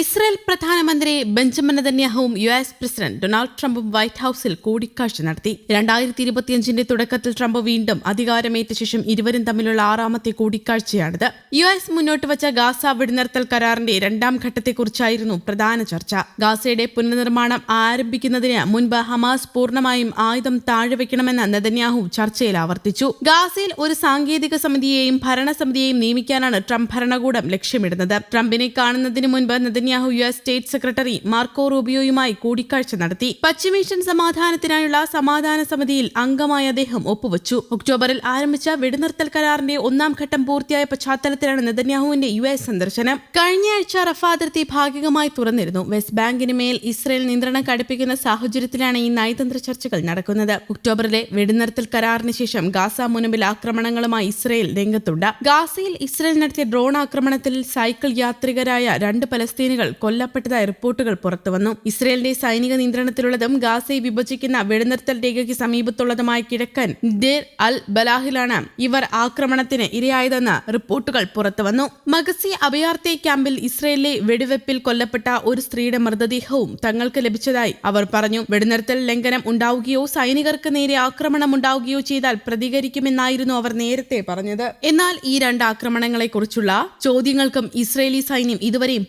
Israel പ്രധാനമന്ത്രി Benjamin നെതന്യാഹുവും U S president Donald ട്രംപും വൈറ്റ് ഹൌസിൽ കൂടിക്കാഴ്ച നടത്തി. രണ്ടായിരത്തി ഇരുപത്തിയഞ്ചിന്റെ തുടക്കത്തിൽ ട്രംപ് വീണ്ടും അധികാരമേറ്റ ശേഷം ഇരുവരും തമ്മിലുള്ള ആറാമത്തെ കൂടിക്കാഴ്ചയാണിത്. യു എസ് മുന്നോട്ട് വച്ച ഗാസ വെടിനിർത്തൽ കരാറിന്റെ രണ്ടാം ഘട്ടത്തെക്കുറിച്ചായിരുന്നു പ്രധാന ചർച്ച. ഗാസയുടെ പുനർനിർമ്മാണം ആരംഭിക്കുന്നതിന് മുൻപ് ഹമാസ് പൂർണമായും ആയുധം താഴെവെക്കണമെന്ന് നെതന്യാഹു ചർച്ചയിൽ ആവർത്തിച്ചു. ഗാസയിൽ ഒരു സാങ്കേതിക സമിതിയെയും ഭരണസമിതിയെയും നിയമിക്കാനാണ് ട്രംപ് ഭരണകൂടം ലക്ഷ്യമിടുന്നത്. ട്രംപിനെ കാണുന്നതിന് മുൻപ് U S state secretary Marco റൂബിയോയുമായി കൂടിക്കാഴ്ച നടത്തി. പശ്ചിമേഷ്യൻ സമാധാനത്തിനായുള്ള സമാധാന സമിതിയിൽ അംഗമായ അദ്ദേഹം ഒപ്പുവച്ചു. ഒക്ടോബറിൽ ആരംഭിച്ച വെടിനിർത്തൽ കരാറിന്റെ ഒന്നാം ഘട്ടം പൂർത്തിയായ പശ്ചാത്തലത്തിലാണ് നെതന്യാഹുവിന്റെ യു എസ് സന്ദർശനം. കഴിഞ്ഞയാഴ്ച റഫ അതിർത്തി ഭാഗികമായി തുറന്നിരുന്നു. വെസ്റ്റ് ബാങ്കിന് മേൽ ഇസ്രയേൽ നിയന്ത്രണം കടുപ്പിക്കുന്ന സാഹചര്യത്തിലാണ് ഈ നയതന്ത്ര ചർച്ചകൾ നടക്കുന്നത്. ഒക്ടോബറിലെ വെടിനിർത്തൽ കരാറിന് ശേഷം ഗാസ മുനമ്പിൽ ആക്രമണങ്ങളുമായി ഇസ്രയേൽ രംഗത്തുണ്ട്. ഗാസയിൽ ഇസ്രയേൽ നടത്തിയ ഡ്രോൺ ആക്രമണത്തിൽ സൈക്കിൾ യാത്രികരായ രണ്ട് പലസ്തീനുകൾ കൊല്ലപ്പെട്ടതായി റിപ്പോർട്ടുകൾ പുറത്തുവന്നു ഇസ്രയേലിന്റെ സൈനിക നിയന്ത്രണത്തിലുള്ളതും ഗാസയെ വിഭജിക്കുന്ന വെടിനിർത്തൽ രേഖയ്ക്ക് സമീപത്തുള്ളതുമായ കിഴക്കൻ ദേർ അൽ ബലാഹിലാണ് ഇവർ ആക്രമണത്തിന് ഇരയായതെന്ന് റിപ്പോർട്ടുകൾ പുറത്തുവന്നു മഗസി അഭയാർത്ഥി ക്യാമ്പിൽ ഇസ്രയേലിലെ വെടിവെപ്പിൽ കൊല്ലപ്പെട്ട ഒരു സ്ത്രീയുടെ മൃതദേഹവും തങ്ങൾക്ക് ലഭിച്ചതായി അവർ പറഞ്ഞു. വെടിനിർത്തൽ ലംഘനം ഉണ്ടാവുകയോ സൈനികർക്ക് നേരെ ആക്രമണം ഉണ്ടാവുകയോ ചെയ്താൽ പ്രതികരിക്കുമെന്നായിരുന്നു അവർ നേരത്തെ പറഞ്ഞത്. എന്നാൽ ഈ രണ്ട് ആക്രമണങ്ങളെക്കുറിച്ചുള്ള ചോദ്യങ്ങൾക്കും ഇസ്രയേലി സൈന്യം ഇതുവരെയും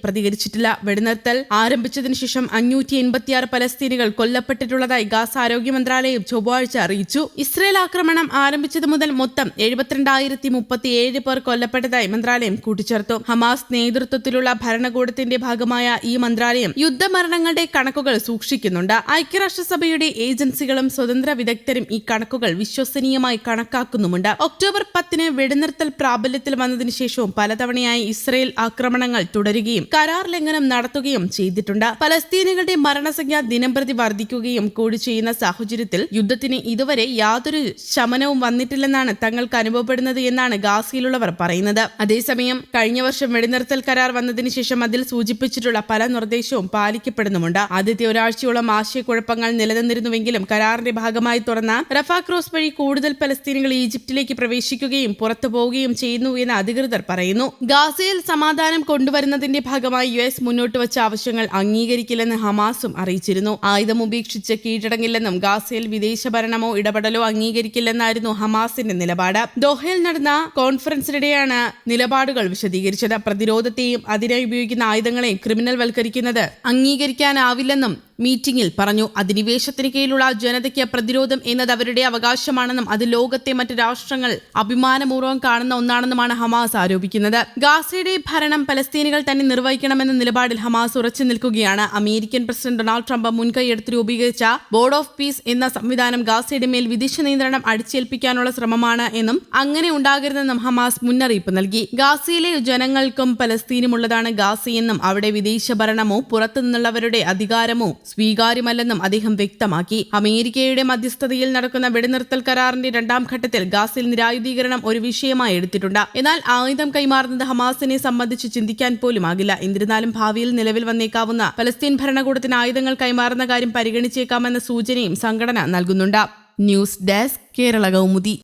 പ്രതികരിച്ചിട്ടില്ല വെടിനിർത്തൽ ആരംഭിച്ചതിനു ശേഷം അഞ്ഞൂറ്റി എൺപത്തിയാറ് പലസ്തീനികൾ കൊല്ലപ്പെട്ടിട്ടുള്ളതായി ഗാസ ആരോഗ്യ മന്ത്രാലയം ചൊവ്വാഴ്ച അറിയിച്ചു. ഇസ്രയേൽ ആക്രമണം ആരംഭിച്ചത് മുതൽ മൊത്തം എഴുപത്തിരണ്ടായിരത്തി മുപ്പത്തിയേഴ് പേർ കൊല്ലപ്പെട്ടതായി മന്ത്രാലയം കൂട്ടിച്ചേർത്തു. ഹമാസ് നേതൃത്വത്തിലുള്ള ഭരണകൂടത്തിന്റെ ഭാഗമായ ഈ മന്ത്രാലയം യുദ്ധമരണങ്ങളുടെ കണക്കുകൾ സൂക്ഷിക്കുന്നുണ്ട്. ഐക്യരാഷ്ട്രസഭയുടെ ഏജൻസികളും സ്വതന്ത്ര വിദഗ്ധരും ഈ കണക്കുകൾ വിശ്വസനീയമായി കണക്കാക്കുന്നുമുണ്ട്. ഒക്ടോബർ പത്തിന് വെടിനിർത്തൽ പ്രാബല്യത്തിൽ വന്നതിനു ശേഷവും പലതവണയായി ഇസ്രയേൽ ആക്രമണങ്ങൾ തുടരുകയും കരാർ ലംഘനം നടത്തുകയും ചെയ്തിട്ടുണ്ട്. പലസ്തീനികളുടെ മരണസംഖ്യ ദിനംപ്രതി വർദ്ധിക്കുകയും കൂടി ചെയ്യുന്ന സാഹചര്യത്തിൽ യുദ്ധത്തിന് ഇതുവരെ യാതൊരു ശമനവും വന്നിട്ടില്ലെന്നാണ് തങ്ങൾക്ക് അനുഭവപ്പെടുന്നത് എന്നാണ് ഗാസയിലുള്ളവർ പറയുന്നത്. അതേസമയം കഴിഞ്ഞ വർഷം വെടിനിർത്തൽ കരാർ വന്നതിന് ശേഷം അതിൽ സൂചിപ്പിച്ചിട്ടുള്ള പല നിർദ്ദേശവും പാലിക്കപ്പെടുന്നുമുണ്ട്. ആദ്യത്തെ ഒരാഴ്ചയോളം ആശയക്കുഴപ്പങ്ങൾ നിലനിന്നിരുന്നുവെങ്കിലും കരാറിന്റെ ഭാഗമായി തുറന്ന റഫ ക്രോസ് വഴി കൂടുതൽ പലസ്തീനികൾ ഈജിപ്തിലേക്ക് പ്രവേശിക്കുകയും പുറത്തു പോവുകയും ചെയ്യുന്നു എന്ന് അധികൃതർ പറയുന്നു. ഗാസയിൽ സമാധാനം കൊണ്ടുവരുന്നതിന്റെ ഭാഗമായി യു എസ് മുന്നോട്ട് വച്ച ആവശ്യങ്ങൾ അംഗീകരിക്കില്ലെന്ന് ഹമാസും അറിയിച്ചിരുന്നു. ആയുധം ഉപേക്ഷിച്ച് കീഴടങ്ങില്ലെന്നും ഗാസയിൽ വിദേശ ഭരണമോ ഇടപെടലോ അംഗീകരിക്കില്ലെന്നായിരുന്നു ഹമാസിന്റെ നിലപാട്. ദോഹയിൽ നടന്ന കോൺഫറൻസിനിടെയാണ് നിലപാടുകൾ വിശദീകരിച്ചത്. പ്രതിരോധത്തെയും അതിനായി ഉപയോഗിക്കുന്ന ആയുധങ്ങളെയും ക്രിമിനൽ വൽക്കരിക്കുന്നത് അംഗീകരിക്കാനാവില്ലെന്നും മീറ്റിംഗിൽ പറഞ്ഞു അധിനിവേശത്തിന് കീഴിലുള്ള ജനതയ്ക്ക് പ്രതിരോധം എന്നത് അവരുടെ അവകാശമാണെന്നും അത് ലോകത്തെ മറ്റ് രാഷ്ട്രങ്ങൾ അഭിമാനപൂർവം കാണുന്ന ഒന്നാണെന്നുമാണ് ഹമാസ് ആരോപിക്കുന്നത്. ഗാസയുടെ ഭരണം പലസ്തീനികൾ തന്നെ നിർവഹിക്കണമെന്ന നിലപാടിൽ ഹമാസ് ഉറച്ചു നിൽക്കുകയാണ്. അമേരിക്കൻ പ്രസിഡന്റ് ഡൊണാൾഡ് ട്രംപ് മുൻകൈയെടുത്ത് രൂപീകരിച്ച ബോർഡ് ഓഫ് പീസ് എന്ന സംവിധാനം ഗാസയുടെ മേൽ വിദേശ നിയന്ത്രണം അടിച്ചേൽപ്പിക്കാനുള്ള ശ്രമമാണ് എന്നും അങ്ങനെ ഉണ്ടാകരുതെന്നും ഹമാസ് മുന്നറിയിപ്പ് നൽകി. ഗാസയിലെ ജനങ്ങൾക്കും പലസ്തീനുമുള്ളതാണ് ഗാസയെന്നും അവിടെ വിദേശ ഭരണമോ പുറത്തുനിന്നുള്ളവരുടെ അധികാരമോ സ്വീകാര്യമല്ലെന്നും അദ്ദേഹം വ്യക്തമാക്കി. അമേരിക്കയുടെ മധ്യസ്ഥതയിൽ നടക്കുന്ന വെടിനിർത്തൽ കരാറിന്റെ രണ്ടാം ഘട്ടത്തിൽ ഗാസിൽ നിരായുധീകരണം ഒരു വിഷയമായി എടുത്തിട്ടുണ്ട്. എന്നാൽ ആയുധം കൈമാറുന്നത് ഹമാസിനെ സംബന്ധിച്ച് ചിന്തിക്കാൻ പോലും ആകില്ല. എന്നിരുന്നാലും ഭാവിയിൽ നിലവിൽ വന്നേക്കാവുന്ന പലസ്തീൻ ഭരണകൂടത്തിന് ആയുധങ്ങൾ കൈമാറുന്ന കാര്യം പരിഗണിച്ചേക്കാമെന്ന സൂചനയും സംഘടന നൽകുന്നുണ്ട്. News desk Kerala Kaumudi.